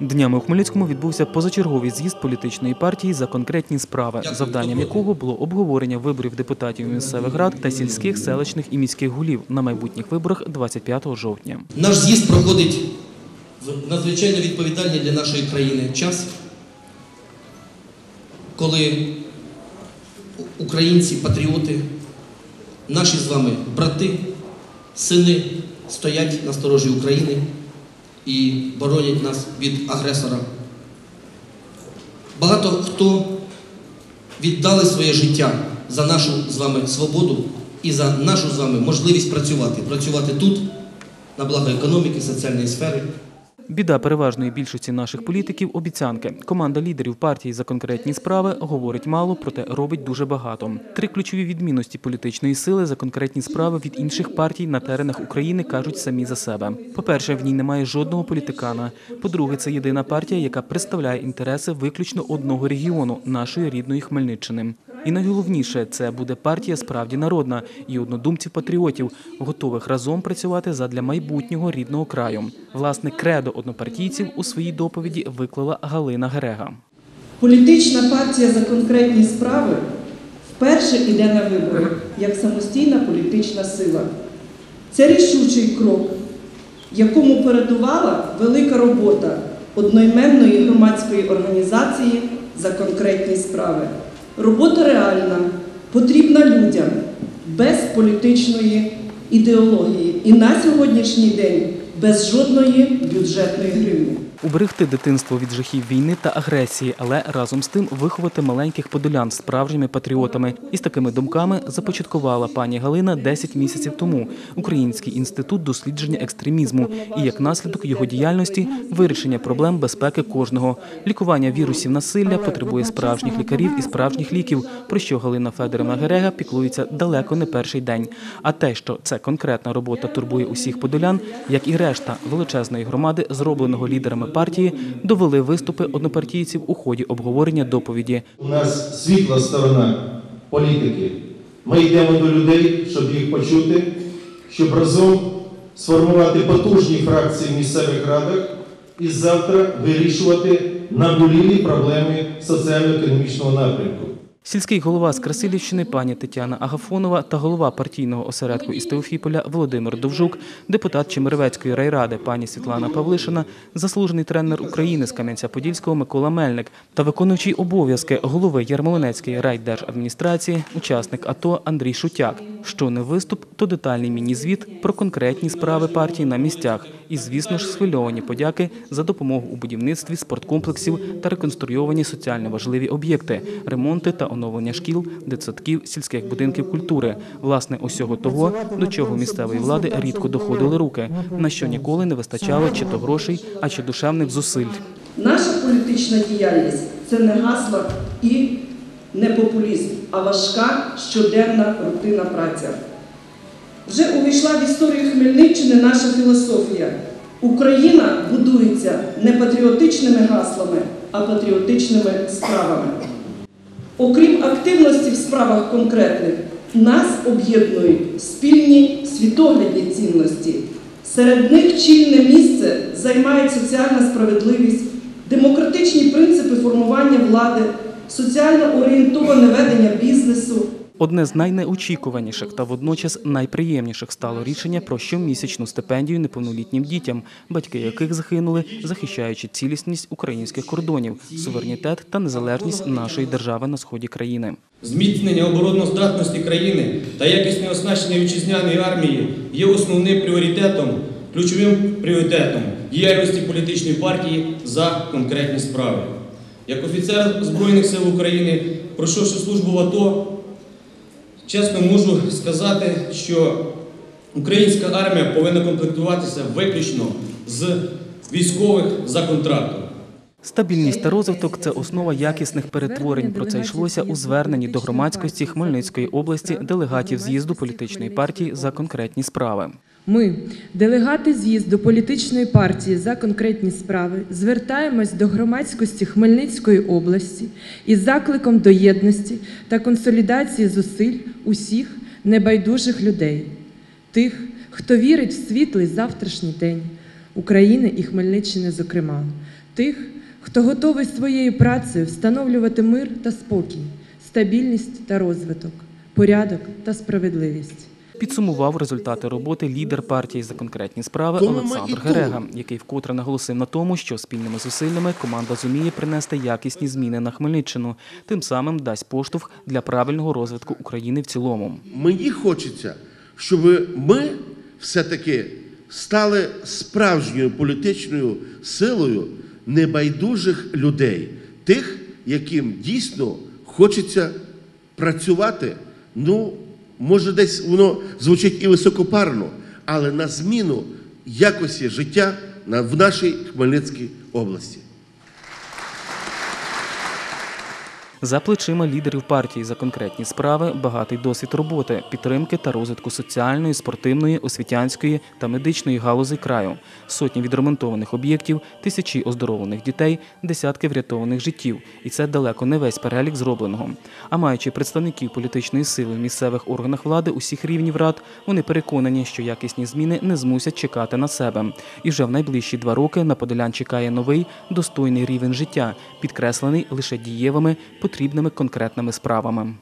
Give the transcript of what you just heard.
Днями у Хмельницькому відбувся позачерговий з'їзд політичної партії за конкретні справи, завданням якого було обговорення виборів депутатів місцевих рад та сільських, селищних і міських голів на майбутніх виборах 25 жовтня. Наш з'їзд проходить в надзвичайно відповідальний для нашої країни час, коли українці, патріоти, наші з вами брати, сини стоять на сторожі України і боронять нас від агресора. Багато хто віддали своє життя за нашу з вами свободу і за нашу з вами можливість працювати, працювати тут, на благо економіки, соціальної сфери. Біда переважної більшості наших політиків обіцянки. Команда лідерів партії за конкретні справи говорить мало, проте робить дуже багато. Три ключові відмінності політичної сили за конкретні справи від інших партій на теренах України кажуть самі за себе. По-перше, в ній немає жодного політикана. По-друге, це єдина партія, яка представляє інтереси виключно одного регіону нашої рідної Хмельниччини. І найголовніше, це буде партія справді народна і однодумців-патріотів, готових разом працювати задля майбутнього рідного краю. Власне, кредо однопартійців у своїй доповіді виклала Галина Герега. Політична партія за конкретні справи вперше йде на вибори як самостійна політична сила. Це рішучий крок, якому передувала велика робота одноіменної громадської організації за конкретні справи. Робота реальна, потрібна людям, без політичної ідеології. І на сьогоднішній день без жодної бюджетної гривні. Уберегти дитинство від жахів війни та агресії, але разом з тим виховати маленьких подолян справжніми патріотами. І з такими думками започаткувала пані Галина 10 місяців тому Український інститут дослідження екстремізму і як наслідок його діяльності вирішення проблем безпеки кожного. Лікування вірусів насилля потребує справжніх лікарів і справжніх ліків, про що Галина Федорівна Герега піклується далеко не перший день. А те, що це конкретна робота турбує усіх подолян, як і решта величезної громади, зробленого лідерами партії, довели виступи однопартійців у ході обговорення доповіді. У нас світла сторона політики. Ми йдемо до людей, щоб їх почути, щоб разом сформувати потужні фракції в місцевих радах і завтра вирішувати наболілі проблеми соціально-економічного напрямку. Сільський голова з Красилівщини пані Тетяна Агафонова та голова партійного осередку із Теофіполя Володимир Довжук, депутат Чемеровецької райради пані Світлана Павлишина, заслужений тренер України з Кам'янця-Подільського Микола Мельник та виконуючий обов'язки голови Ярмолинецької райдержадміністрації, учасник АТО Андрій Шутяк. Що не виступ, то детальний міні-звіт про конкретні справи партії на місцях. І, звісно ж, схвильовані подяки за допомогу у будівництві спорткомплексів та реконструйовані соціально важливі об'єкти, ремонти та оновлення шкіл, дитсадків, сільських будинків культури. Власне, усього того, до чого місцевої влади рідко доходили руки, на що ніколи не вистачало чи то грошей, а чи душевних зусиль. Наша політична діяльність це не гасла і не популізм, а важка щоденна рутинна праця. Вже увійшла в історію Хмельниччини наша філософія. Україна будується не патріотичними гаслами, а патріотичними справами. Окрім активності в справах конкретних, нас об'єднують спільні світоглядні цінності. Серед них чільне місце займає соціальна справедливість, демократичні принципи формування влади, соціально орієнтоване ведення бізнесу. Одне з найнеочікуваніших та водночас найприємніших стало рішення про щомісячну стипендію неповнолітнім дітям, батьки яких загинули, захищаючи цілісність українських кордонів, суверенітет та незалежність нашої держави на сході країни. Зміцнення обороноздатності країни та якісне оснащення вітчизняної армії є основним пріоритетом, ключовим пріоритетом діяльності політичної партії за конкретні справи. Як офіцер Збройних сил України, пройшовши службу в АТО, чесно можу сказати, що українська армія повинна комплектуватися виключно з військових за контрактом. Стабільність та розвиток це основа якісних перетворень. Про це йшлося у зверненні до громадськості Хмельницької області делегатів з'їзду політичної партії за конкретні справи. Ми, делегати з'їзду політичної партії за конкретні справи, звертаємось до громадськості Хмельницької області із закликом до єдності та консолідації зусиль усіх небайдужих людей, тих, хто вірить в світлий завтрашній день України і Хмельниччини, зокрема, тих, хто готовий своєю працею встановлювати мир та спокій, стабільність та розвиток, порядок та справедливість. Підсумував результати роботи лідер партії за конкретні справи Олександр. Герега, який вкотре наголосив на тому, що спільними зусиллями команда зуміє принести якісні зміни на Хмельниччину, тим самим дасть поштовх для правильного розвитку України в цілому. Мені хочеться, щоб ми все-таки стали справжньою політичною силою небайдужих людей, тих, яким дійсно хочеться працювати. Ну, може, десь воно звучить і високопарно, але на зміну якості життя в нашій Хмельницькій області. За плечима лідерів партії за конкретні справи багатий досвід роботи, підтримки та розвитку соціальної, спортивної, освітянської та медичної галузей краю, сотні відремонтованих об'єктів, тисячі оздоровлених дітей, десятки врятованих життів. І це далеко не весь перелік зробленого. А маючи представників політичної сили в місцевих органах влади усіх рівнів рад, вони переконані, що якісні зміни не змусять чекати на себе. І вже в найближчі два роки на Подолян чекає новий достойний рівень життя, підкреслений лише дієвими, потрібними конкретними справами.